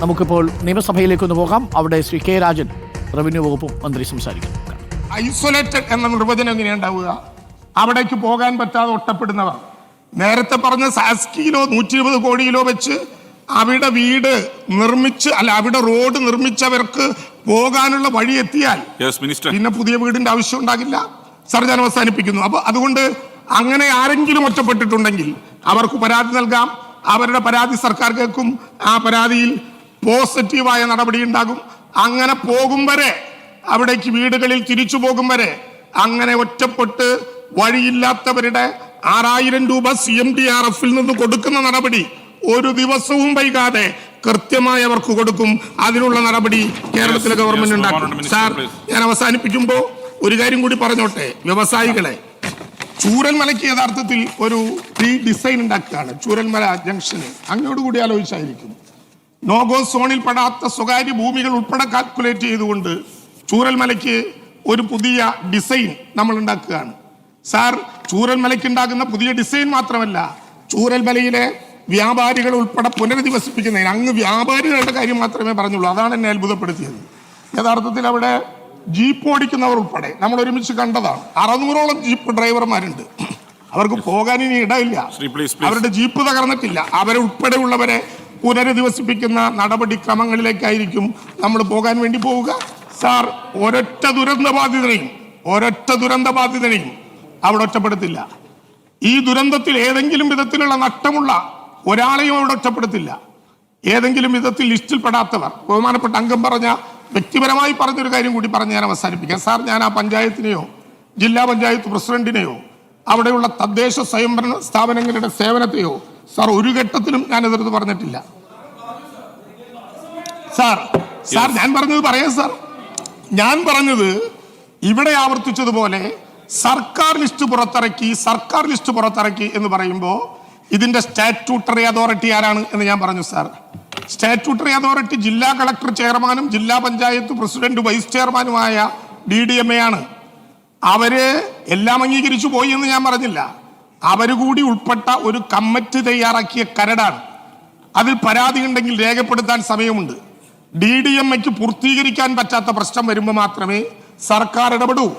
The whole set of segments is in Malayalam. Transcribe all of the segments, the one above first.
നമുക്കിപ്പോൾ നിയമസഭയിലേക്ക് ഒന്ന് പോകാം. അവിടെ ശ്രീ കെ രാജൻ റവന്യൂ വകുപ്പ് മന്ത്രി സംസാരിക്കും. ഐസൊലേറ്റഡ് എന്ന നിർവചനം എങ്ങനെയാ ഉണ്ടാവുക? അവിടേക്ക് പോകാൻ പറ്റാതെ ഒട്ടപ്പെടുന്നവർ. നേരത്തെ പറഞ്ഞ സാസ്കിയിലോ നൂറ്റി ഇരുപത് കോടിയിലോ വെച്ച് അവിടെ വീട് നിർമ്മിച്ച് അല്ല അവിടെ റോഡ് നിർമ്മിച്ചവർക്ക് പോകാനുള്ള വഴി എത്തിയാൽ യെസ് മിനിസ്റ്റർ പിന്നെ പുതിയ വീടിന്റെ ആവശ്യം ഉണ്ടാകില്ല. സർ ഞാൻ അവസാനിപ്പിക്കുന്നു. അപ്പൊ അതുകൊണ്ട് അങ്ങനെ ആരെങ്കിലും ഒറ്റപ്പെട്ടിട്ടുണ്ടെങ്കിൽ അവർക്ക് പരാതി നൽകാം. അവരുടെ പരാതി സർക്കാർ കേൾക്കും. ആ പരാതിയിൽ പോസിറ്റീവായ നടപടി ഉണ്ടാകും അങ്ങനെ പോകും വരെ അവിടേക്ക് വീടുകളിൽ തിരിച്ചു പോകും വരെ അങ്ങനെ ഒറ്റപ്പെട്ട് വഴിയില്ലാത്തവരുടെ ആറായിരം രൂപ സി എം ഡി ആർ എഫിൽ നിന്ന് കൊടുക്കുന്ന നടപടി ഒരു ദിവസവും വൈകാതെ കൃത്യമായി അവർക്ക് കൊടുക്കും. അതിനുള്ള നടപടി കേരളത്തിലെ ഗവൺമെന്റ് ഉണ്ടാക്കും. സാർ ഞാൻ അവസാനിപ്പിക്കുമ്പോൾ ഒരു കാര്യം കൂടി പറഞ്ഞോട്ടെ വ്യവസായികളെ. ചൂരൽമലയ്ക്ക് യഥാർത്ഥത്തിൽ ഒരു റീ ഡിസൈൻ ഉണ്ടാക്കുകയാണ് ചൂരൽമല ജംഗ്ഷന് അങ്ങോട്ട് കൂടി ആലോചിച്ചായിരിക്കും. നോഗോ സോണിൽ പെടാത്ത സ്വകാര്യ ഭൂമികൾ ഉൾപ്പെടെ കാൽക്കുലേറ്റ് ചെയ്തുകൊണ്ട് ചൂരൽമലയ്ക്ക് ഒരു പുതിയ ഡിസൈൻ നമ്മൾ ഉണ്ടാക്കുകയാണ് സാർ ചൂരൽമലയ്ക്ക് ഉണ്ടാകുന്ന പുതിയ ഡിസൈൻ മാത്രമല്ല ചൂരൽമലയിലെ വ്യാപാരികൾ ഉൾപ്പെടെ പുനരധിവസിപ്പിക്കുന്നതിന് അങ്ങ് വ്യാപാരികളുടെ കാര്യം മാത്രമേ പറഞ്ഞുള്ളൂ. അതാണ് എന്നെ അത്ഭുതപ്പെടുത്തിയത്. യഥാർത്ഥത്തിൽ അവിടെ ജീപ്പ് ഓടിക്കുന്നവർ ഉൾപ്പെടെ നമ്മൾ ഒരുമിച്ച് കണ്ടതാണ്. അറുന്നൂറോളം ജീപ്പ് ഡ്രൈവർമാരുണ്ട്. അവർക്ക് പോകാൻ ഇനി ഇടയില്ല. അവരുടെ ജീപ്പ് തകർന്നിട്ടില്ല. അവരെ ഉൾപ്പെടെയുള്ളവരെ പുനരധിവസിപ്പിക്കുന്ന നടപടിക്രമങ്ങളിലേക്കായിരിക്കും നമ്മൾ പോകാൻ വേണ്ടി പോവുക. സാർ ഒരൊറ്റ ദുരന്ത ബാധിതനെയും ഒരൊറ്റ ദുരന്ത ബാധിതനെയും അവിടെ ഒറ്റപ്പെടുത്തില്ല. ഈ ദുരന്തത്തിൽ ഏതെങ്കിലും വിധത്തിലുള്ള നഷ്ടമുള്ള ഒരാളെയും അവിടെ ഒറ്റപ്പെടുത്തില്ല. ഏതെങ്കിലും വിധത്തിൽ ലിസ്റ്റിൽ പെടാത്തവർ ബഹുമാനപ്പെട്ട അംഗം പറഞ്ഞ വ്യക്തിപരമായി പറഞ്ഞൊരു കാര്യം കൂടി പറഞ്ഞ് ഞാൻ അവസാനിപ്പിക്കാം. സാർ ഞാൻ ആ പഞ്ചായത്തിനെയോ ജില്ലാ പഞ്ചായത്ത് പ്രസിഡന്റിനെയോ അവിടെയുള്ള തദ്ദേശ സ്വയംഭരണ സ്ഥാപനങ്ങളുടെ സേവനത്തെയോ സാർ ഒരു ഘട്ടത്തിലും ഞാൻ എതിർത്ത് പറഞ്ഞിട്ടില്ല. സാർ സാർ ഞാൻ പറഞ്ഞത് പറയാം സാർ. ഞാൻ പറഞ്ഞത് ഇവിടെ ആവർത്തിച്ചതുപോലെ സർക്കാർ ലിസ്റ്റ് പുറത്തിറക്കി സർക്കാർ ലിസ്റ്റ് പുറത്തിറക്കി എന്ന് പറയുമ്പോൾ ഇതിന്റെ സ്റ്റാറ്റ്യൂട്ടറി അതോറിറ്റി ആരാണ് എന്ന് ഞാൻ പറഞ്ഞു സാർ. സ്റ്റാറ്റ്യൂട്ടറി അതോറിറ്റി ജില്ലാ കളക്ടർ ചെയർമാനും ജില്ലാ പഞ്ചായത്ത് പ്രസിഡന്റ് വൈസ് ചെയർമാനുമായ ഡി ഡി എം എ ആണ്. അവർ എല്ലാം അംഗീകരിച്ചു പോയി എന്ന് ഞാൻ പറഞ്ഞില്ല. അവർ കൂടി ഉൾപ്പെട്ട ഒരു കമ്മിറ്റി തയ്യാറാക്കിയ കരടാണ്. അതിൽ പരാതി ഉണ്ടെങ്കിൽ രേഖപ്പെടുത്താൻ സമയമുണ്ട്. ഡി ഡി എം എക്ക് പൂർത്തീകരിക്കാൻ പറ്റാത്ത പ്രശ്നം വരുമ്പോൾ മാത്രമേ സർക്കാർ ഇടപെടൂ.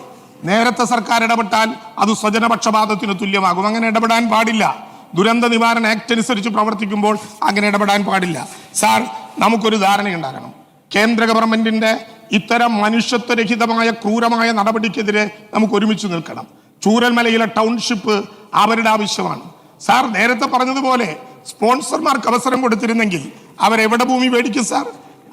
നേരത്തെ സർക്കാർ ഇടപെട്ടാൽ അത് സ്വജനപക്ഷപാതത്തിന് തുല്യമാകും. അങ്ങനെ ഇടപെടാൻ പാടില്ല. ദുരന്ത നിവാരണ ആക്ട് അനുസരിച്ച് പ്രവർത്തിക്കുമ്പോൾ അങ്ങനെ ഇടപെടാൻ പാടില്ല. സാർ നമുക്കൊരു ധാരണയുണ്ടാകണം കേന്ദ്ര ഗവൺമെന്റിന്റെ ഇത്തരം മനുഷ്യത്വരഹിതമായ ക്രൂരമായ നടപടിക്കെതിരെ നമുക്ക് ഒരുമിച്ച് നിൽക്കണം. ചൂരൽമലയിലെ ടൗൺഷിപ്പ് അവരുടെ ആവശ്യമാണ്. സാർ നേരത്തെ പറഞ്ഞതുപോലെ സ്പോൺസർമാർക്ക് അവസരം കൊടുത്തിരുന്നെങ്കിൽ അവരെവിടെ ഭൂമി മേടിക്കും സാർ?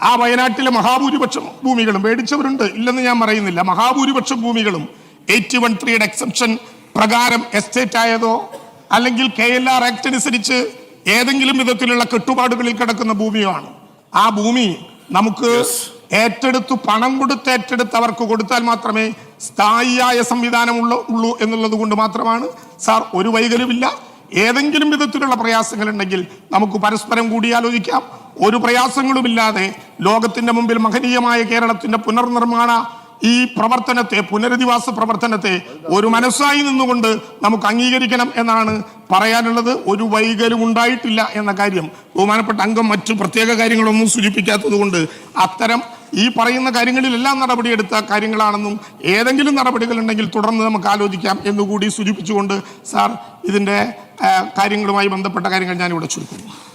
ആ വയനാട്ടിലെ മഹാഭൂരിപക്ഷം ഭൂമികളും മേടിച്ചവരുണ്ട്. ഇല്ലെന്ന് ഞാൻ പറയുന്നില്ല. മഹാഭൂരിപക്ഷം ഭൂമികളും എയ്റ്റി വൺ ത്രീയുടെ എക്സെപ്ഷൻ പ്രകാരം എസ്റ്റേറ്റ് ആയതോ അല്ലെങ്കിൽ കെ എൽ ആർ ആക്ട് അനുസരിച്ച് ഏതെങ്കിലും വിധത്തിലുള്ള കെട്ടുപാടുകളിൽ കിടക്കുന്ന ഭൂമിയാണ് ആ ഭൂമി നമുക്ക് ഏറ്റെടുത്ത് പണം കൊടുത്ത് ഏറ്റെടുത്ത് അവർക്ക് കൊടുത്താൽ മാത്രമേ സ്ഥായിയായ സംവിധാനമുള്ള ഉള്ളൂ എന്നുള്ളത് കൊണ്ട് മാത്രമാണ്. സാർ ഒരു വൈകല്യമില്ല ഏതെങ്കിലും വിധത്തിലുള്ള പ്രയാസങ്ങൾ ഉണ്ടെങ്കിൽ നമുക്ക് പരസ്പരം കൂടിയാലോചിക്കാം ഒരു പ്രയാസങ്ങളുമില്ലാതെ ലോകത്തിന്റെ മുമ്പിൽ മഹനീയമായ കേരളത്തിന്റെ പുനർനിർമ്മാണ ഈ പ്രവർത്തനത്തെ പുനരധിവാസ പ്രവർത്തനത്തെ ഒരു മനസ്സായി നിന്നുകൊണ്ട് നമുക്ക് അംഗീകരിക്കണം എന്നാണ് പറയാനുള്ളത്. ഒരു വൈകലും ഉണ്ടായിട്ടില്ല എന്ന കാര്യം ബഹുമാനപ്പെട്ട അംഗം മറ്റു പ്രത്യേക കാര്യങ്ങളൊന്നും സൂചിപ്പിക്കാത്തത് കൊണ്ട് അത്തരം ഈ പറയുന്ന കാര്യങ്ങളിലെല്ലാം നടപടിയെടുത്ത കാര്യങ്ങളാണെന്നും ഏതെങ്കിലും നടപടികൾ ഉണ്ടെങ്കിൽ തുടർന്ന് നമുക്ക് ആലോചിക്കാം എന്നുകൂടി സൂചിപ്പിച്ചുകൊണ്ട് സാർ ഇതിന്റെ കാര്യങ്ങളുമായി ബന്ധപ്പെട്ട കാര്യങ്ങൾ ഞാനിവിടെ ചുരുക്കുന്നു.